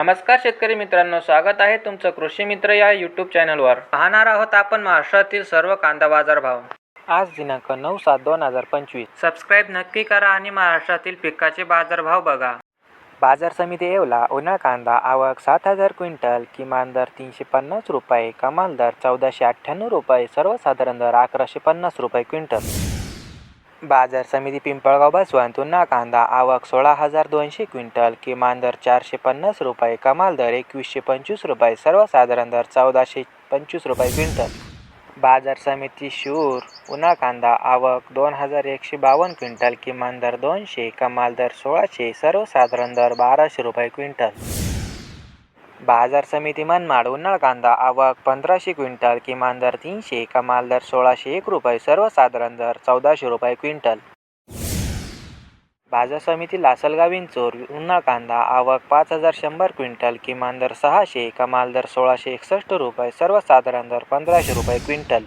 नमस्कार शेतकरी मित्रांनो स्वागत आहे तुमचं कृषी मित्र या यूट्यूब चॅनलवर पाहणार आहोत आपण महाराष्ट्रातील सर्व कांदा बाजार भाव. आज दिनांक नऊ सात दोन हजार पंचवीस. सबस्क्राईब नक्की करा आणि महाराष्ट्रातील पिकाचे बाजारभाव बघा. बाजार समिती येवला उन्हाळ कांदा आवक सात हजार क्विंटल किमान दर तीनशे पन्नास रुपये कमाल दर चौदाशे अठ्ठ्याण्णव रुपये सर्वसाधारण दर अकराशे पन्नास रुपये क्विंटल. बाजार समिती पिंपळगाव बसवंत उन्हाळ कांदा आवक सोळा हजार दोनशे क्विंटल किमान दर चारशे पन्नास रुपये कमाल दर एकवीसशे पंचवीस रुपये सर्वसाधारण दर चौदाशे पंचवीस रुपये क्विंटल. बाजार समिती शूर उन्हाळ कांदा आवक दोन हजार एकशे बावन्न क्विंटल किमान दर दोनशे कमाल दर सोळाशे सर्वसाधारण दर बाराशे रुपये क्विंटल. बाजार समिती मनमाड उन्हाळ कांदा आवक पंधराशे क्विंटल किमान दर तीनशे कमाल दर सोळाशे एक रुपये सर्वसाधारण दर चौदाशे रुपये क्विंटल. बाजार समिती लासलगाव विंचूर उन्हाळ कांदा आवक पाच हजार शंभर क्विंटल किमान दर सहाशे कमाल दर सोळाशे एकसष्ट रुपये सर्वसाधारण दर पंधराशे रुपये क्विंटल.